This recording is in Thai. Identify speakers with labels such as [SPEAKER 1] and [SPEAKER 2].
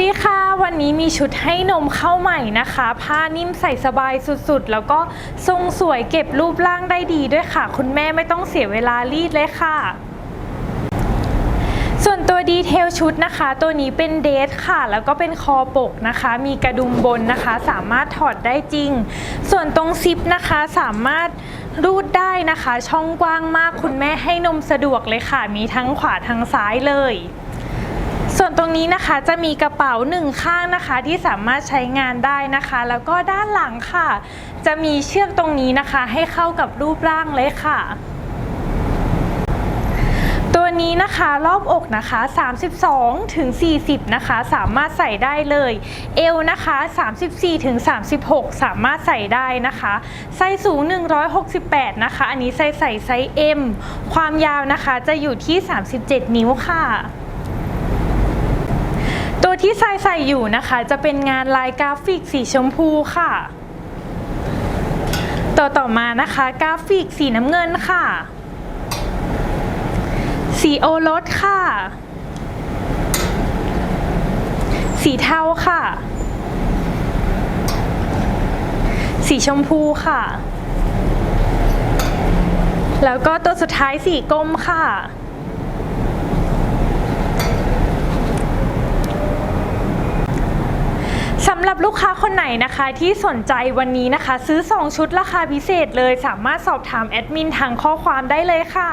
[SPEAKER 1] ดีค่ะ วันนี้มีชุดให้นมเข้าใหม่นะคะ ผ้านิ่มใส่สบายสุดๆ แล้วก็ทรงสวยเก็บรูปร่างได้ดีด้วยค่ะ คุณแม่ไม่ต้องเสียเวลารีดเลยค่ะส่วนตัวดีเทลชุดนะคะ ตัวนี้เป็นเดทค่ะ แล้วก็เป็นคอปกนะคะ มีกระดุมบนนะคะ สามารถถอดได้จริง ส่วนตรงซิปนะคะสามารถรูดได้นะคะ ช่องกว้างมากคุณแม่ให้นมสะดวกเลยค่ะ มีทั้งขวาทั้งซ้ายเลย ส่วนตรงนี้นะคะจะมีกระเป๋าหนึ่งข้างนะคะ ที่สามารถใช้งานได้นะคะ แล้วก็ด้านหลังค่ะ จะมีเชือกตรงนี้นะคะ ให้เข้ากับรูปร่างเลยค่ะตัวนี้นะคะรอบอกนะคะ 32ถึง40 นะคะ สามารถใส่ได้เลย เอวนะคะ 34ถึง36 สามารถใส่ได้นะคะไซส์สูง 168 นะคะ อันนี้ใส่ใส่ไซส์ M ความยาวนะคะจะอยู่ที่ 37 นิ้วค่ะ ตัวที่ใส่ใส่อยู่นะคะ จะเป็นงานลายกราฟิกสีชมพูค่ะ ต่อต่อมานะคะ กราฟิกสีน้ำเงินค่ะ สีโอรสค่ะ สีเทาค่ะ สีชมพูค่ะ แล้วก็ตัวสุดท้ายสีกรมค่ะ สำ หรับลูกค้าคนไหนนะคะ ที่สนใจวันนี้นะคะ ซื้อ 2 ชุดราคาพิเศษเลย สามารถสอบถามแอดมินทางข้อความได้เลยค่ะ